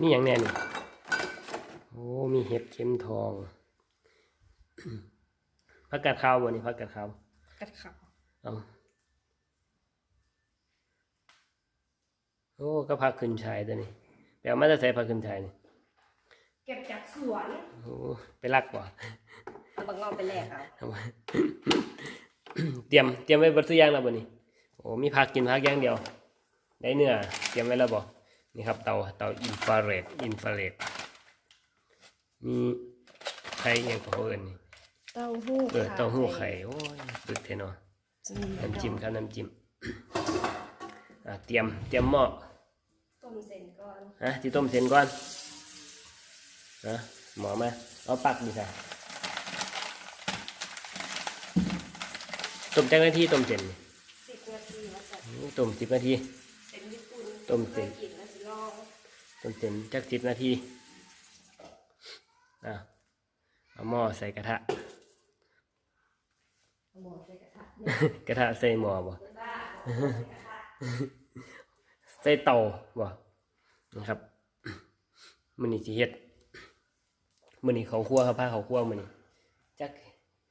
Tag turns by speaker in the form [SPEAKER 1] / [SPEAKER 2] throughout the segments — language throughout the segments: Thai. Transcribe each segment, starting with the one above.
[SPEAKER 1] มีอย่างแน่นี่โอ้มีเห็ดเข็มทองผักกาดขาวบ่นี่ผักกาดขาว
[SPEAKER 2] กัดขาว
[SPEAKER 1] เอาโอ้ก็ผักขึ้นชายตัวนี้แปลมาจะใส่ผักขึ้นชายนี่
[SPEAKER 2] เก็บจากสวน
[SPEAKER 1] โอ้ไปรักบ่
[SPEAKER 2] เอาบางงอไปแลกเอา
[SPEAKER 1] ทำไมเตรียมเตรียมไว้เบดทุกอย่างแล้วบ่นี่โอ้มีผักกินผักอย่างเดียว ได้เนื้อเตรียมไว้แล้วบ่ นี่ครับเตาเตาอินฟราเรดอินฟราเรดมีไข่อหยังของเขาเอิ้นนี่
[SPEAKER 2] เต้าหู้
[SPEAKER 1] เออเต้าหู้ไข่โอ้ยตึกเทเนาะ
[SPEAKER 2] จะมี
[SPEAKER 1] น้ำจิ้มครับน้ำจิ้มอะเตรียมเตรียมหม้อ
[SPEAKER 2] ต้มเส้นก่อน
[SPEAKER 1] ฮะที่ต้มเส้นก่อนนะหมอมาเอาปักดีค่ะต้มจักนาทีต้มเส้นนี่
[SPEAKER 2] สิบนาทีแล้วจะ
[SPEAKER 1] อู้ต้มสิบนาที
[SPEAKER 2] เส้นญี่ปุ่น
[SPEAKER 1] ต้มเส้น
[SPEAKER 2] คยกินแล้วสิลอง
[SPEAKER 1] ต้มเส้นจักสิบนาทีอะเอาหม้อใส่กระทะ
[SPEAKER 2] เอาหมูใส่กระทะ
[SPEAKER 1] กระทะใส่หม้อบ่ใส่เตาบ่นะครับมื้อนี้สิเฮ็ดมื้อนี้เขาวคั่วครับพาเขาวคั่วมื้อนี้จัก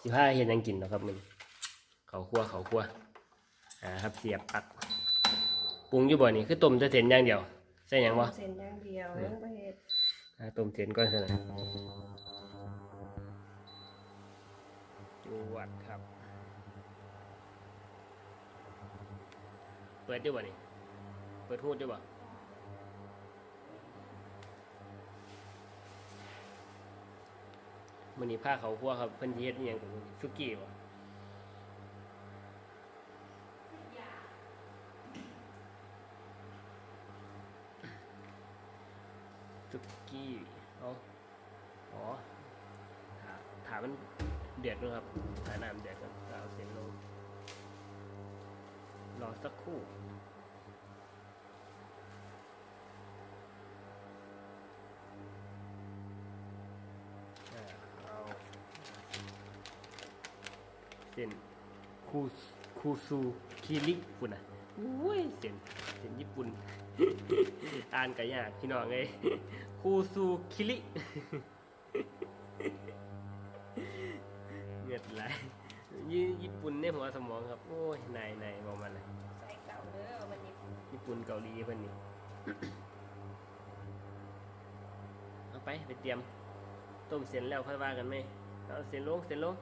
[SPEAKER 1] สิพาเฮ็ดหยังกินเนาะครับมื้อนี้เขาวคั่วเขาวคั่วอ่าครับเสียบปักปรุงอยู่บ่นี่คือต้มแต่เส้นอย่างเดียว ใส่หยังบ่
[SPEAKER 2] เส้นอย่างเดียวยังไม่เห็ด
[SPEAKER 1] อ่าต้มเส้นก่อนซะหน่อยจวดครับ เปิดด้วยบ่นี่เปิดหูดด้วยบ่มันนี้ผ้าเขาวคั่วครับเพิ่นสิเฮ็ดอิหยังกับมันซุกี้บ่ซุกี้เอาอ๋อถาถา มันเดือดด้วยครับถาน้ำเดือดครับก็เอาเส้นลงรอสักครู่อ่าเอาเส้นคูคูซูคิริปุ่นอะอุ้ยเส้นเส้นญี่ปุ่น อ่านกันยากพี่น้องเอ้ยคูซูคิริ หลยี่ญี่ปุ่นในหัวสมองครับ โอ้ยนายนายบอกมาเลย
[SPEAKER 2] ใส่เก่าเด้อวันนี้
[SPEAKER 1] ญี่ปุ่นเกาหลีเพิ่นนี่เอาไปไปเตรียม ต้มเสร็จแล้วค่อยว่ากันไหมเอาเสร็จลงเสร็จลง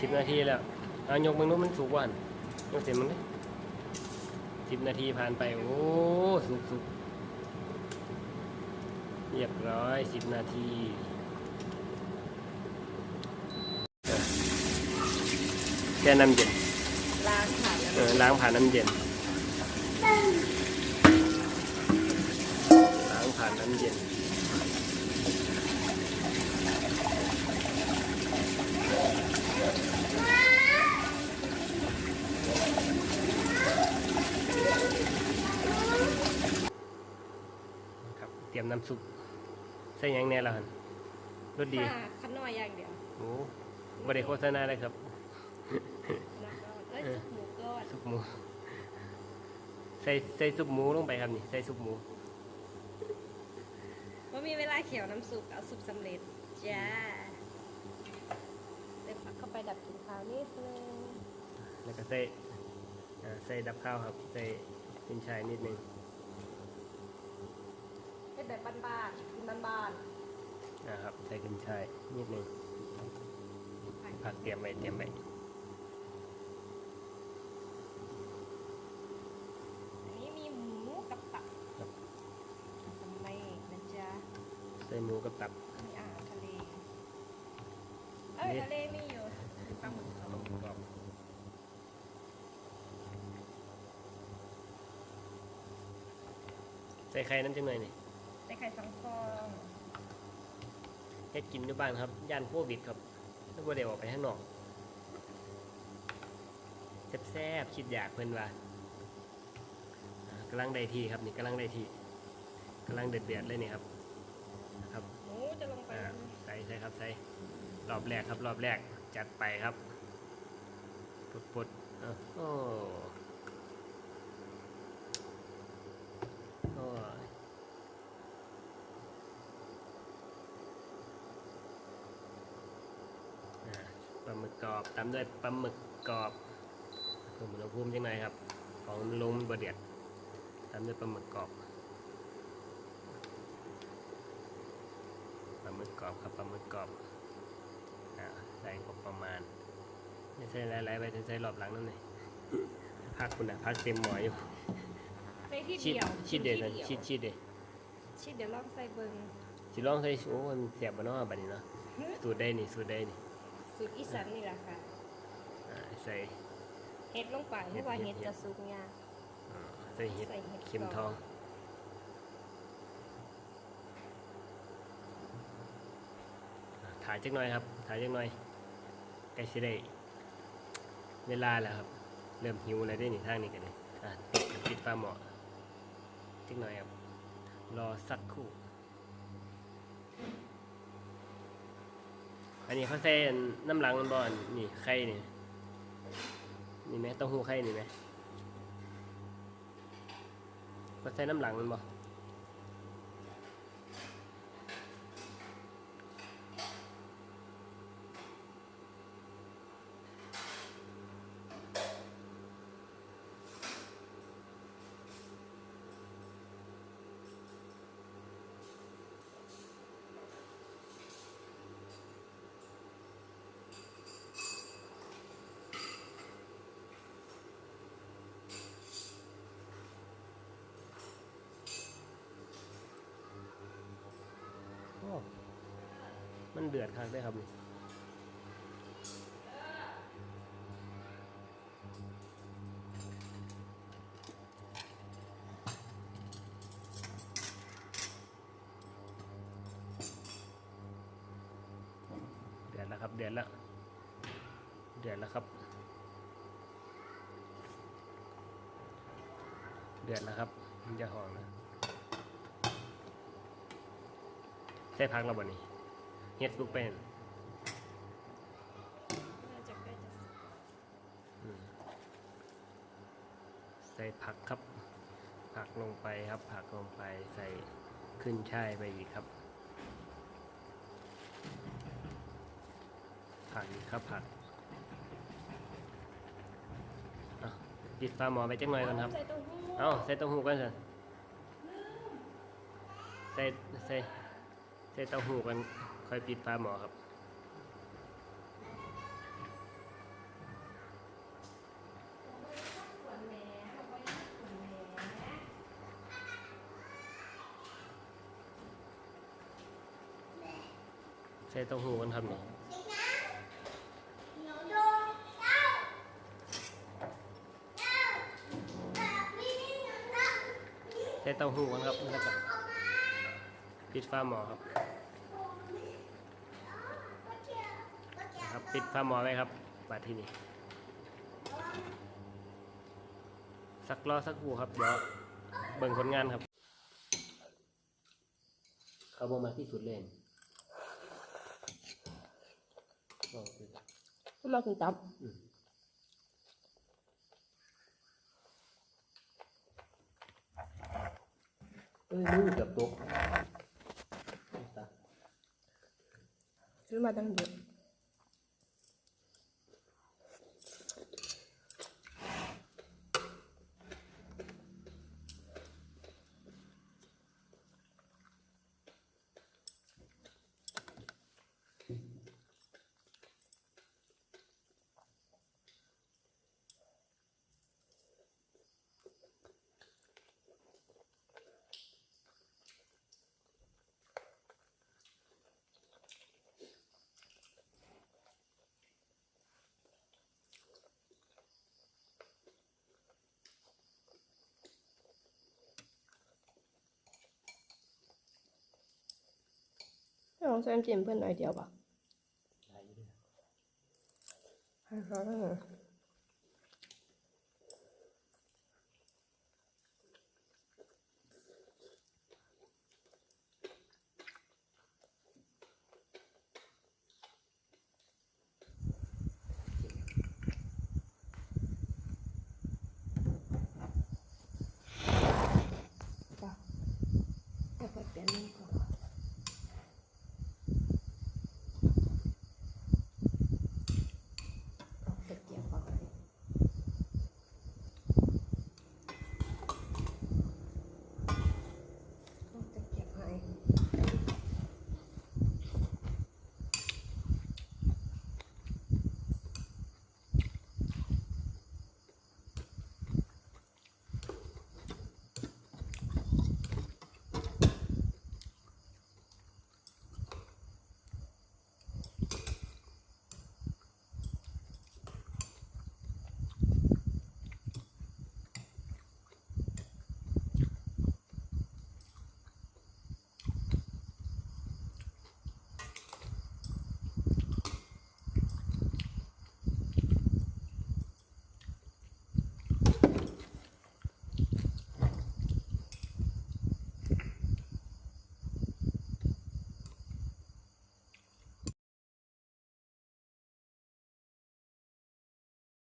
[SPEAKER 2] สิบนาที
[SPEAKER 1] สิบนาทีแล้วเอายกมึงนู้นมันสุกวันยกเสร็จมึงดิสิบนาทีผ่านไป โอ้สุกสุกเรียบร้อยสิบนาทีแค่น้ำเย็น
[SPEAKER 2] ล้างผ่านแล้ว
[SPEAKER 1] เออล้างผ่านน้ำเย็นล้างผ่านน้ำเย็น เตรียมน้ำซุปใส่หยังแน่แล้วหันรสดี
[SPEAKER 2] ค่ะขันน้อยอย่างเดียว
[SPEAKER 1] โอ้บริโฆษณาเลยครับ
[SPEAKER 2] แล้วก็เอ้ยซุปหมูก้อน
[SPEAKER 1] ซุปหมู ใส่ใส่ซุปหมูลงไปครับนี่ ใส่ซุปหมู
[SPEAKER 2] ว่ามีเวลาเขียวน้ำซุปเอาซุปสำเร็จ จ้าเดี๋ยวปักเข้าไปดับกลิ่นคาวนิดนึง
[SPEAKER 1] แล้วก็ใส่อ่าใส่ดับข้าวครับ ใส่เป็นชายนิดนึง
[SPEAKER 2] ให้ แบบบ้านๆกินบ้าน
[SPEAKER 1] นะครับใส่ขึ้นชายนิดนึง
[SPEAKER 2] ๆ
[SPEAKER 1] ผักเตรียมไว้เตรียมไว้
[SPEAKER 2] อันนี้มีหมูกับตับ
[SPEAKER 1] ครับ
[SPEAKER 2] สำเร็จนะจ๊ะ
[SPEAKER 1] ใส่หมูกับตับ
[SPEAKER 2] มีอาหารทะเล เอ้ย
[SPEAKER 1] นี่
[SPEAKER 2] ทะเลมีอยู่ปลาหมึกเขา
[SPEAKER 1] กรอบใส่ไข่น้ำจังหน่อยนี่
[SPEAKER 2] ใส่ ไข่สองฟอง
[SPEAKER 1] เฮ็ดกินด้วยบ้านครับย่านโควิดครับแล้วบ่ได้ออกไปข้างนอกแซ่บๆคิดอยากเพิ่นว่าอ่ากำลังได้ที่ครับนี่กำลังได้ที่กำลังเดือดๆเลยนี่ครับครับ
[SPEAKER 2] หมูจะลงไป
[SPEAKER 1] อ่าใส่ใส่ครับใส่รอบแรกครับรอบแรกจัดไปครับปุดปุดๆเอาโอ้โอ้ยอ่าปลาหมึกก รอบตามด้วยปลาหมึกกรอบเพิ่มอุณหภูมิยังไงครับ ของลมบเดียดตามด้วยปลาหมึกกรอบปลาหมึกกรอบครับปลาหมึกกรอบอ่าใส่ก็ประมาณ ไม่ใช่หลายๆไปใส่รอบหลังนั่นเลยพักคุณนะพักเต็มหมออยู่
[SPEAKER 2] ใส่ที่
[SPEAKER 1] ชีด
[SPEAKER 2] เดียว
[SPEAKER 1] ชีดเด็ด
[SPEAKER 2] ที่
[SPEAKER 1] นะชีดชีดเด็ด
[SPEAKER 2] ชีดเดี๋ยวลองใส่เบิง
[SPEAKER 1] สิลองใส่โอ้มันเสียบบ่เนาะบัดนี้เนาะสูตรได้นี่สูตรได้นี่
[SPEAKER 2] สูตรอีสานนี่แหละค่ะ
[SPEAKER 1] อ่าใส่
[SPEAKER 2] เห็ดลงไปเพราะว่าเห็ดจะสุกยาก
[SPEAKER 1] อ่าใส่เห็ด
[SPEAKER 2] ใส่เห็ด
[SPEAKER 1] เข็ม
[SPEAKER 2] ก่อน
[SPEAKER 1] ทองอ่าถ่ายจักหน่อยครับ ถ่ายจักหน่อยใกล้สิได้เวลาแล้วครับ เริ่มหิวแล้วได้นี่ทางนี้กันเลยอะปิดฟ้าหมอจักหน่อยครับ รอสักครู่ อันนี้เขาใส่น้ำหลังมันบอนนี่ไข่นี่นี่ไหมเต้าหู้ไข่นี่ไหมเขาใส่น้ำหลังมันบอ้ มันเดือดคักได้ครับนี่เดือดแล้วครับ เดือดแล้ว เดือดแล้วครับ เดือดแล้วครับ มันจะหอมนะ ใส่พักเราบ่นี่เฮ็ดสุกเป็น
[SPEAKER 2] น่าจะใกล้จะสุก
[SPEAKER 1] ใส่ผักครับ ผักลงไปครับ ผักลงไปใส่ขึ้นช่ายไปอีกครับ ผักอีกครับผักอะปิดฟ้าหมอไปจังหน่อยก่อนครับ
[SPEAKER 2] ใส่เต้าหู้
[SPEAKER 1] เอาใส่เต้าหู้กันสิใส่ใส่ ใส่เต้าหู้กันค่อยปิดฟ้าหมอครับใส่เต้าหู้กันครับนี่ใส่เต้าหู้กันครับแล้วก็ ปิดฟ้าหมอครับครับปิดฟ้าหมอไว้ครับมาที่นี่สักรอสักครู่ครับเดี๋ยวเบิ่งผลงานครับ เขาบอกมาที่สุดเลยนี่บอกเลย
[SPEAKER 2] เราถึงจับ
[SPEAKER 1] เอ้ยมือเกับตก
[SPEAKER 2] ซื้อมา น้องแซมจิ้มเพื่อนหน่อยเดียวป่ะ
[SPEAKER 1] ให้
[SPEAKER 2] เขาแล้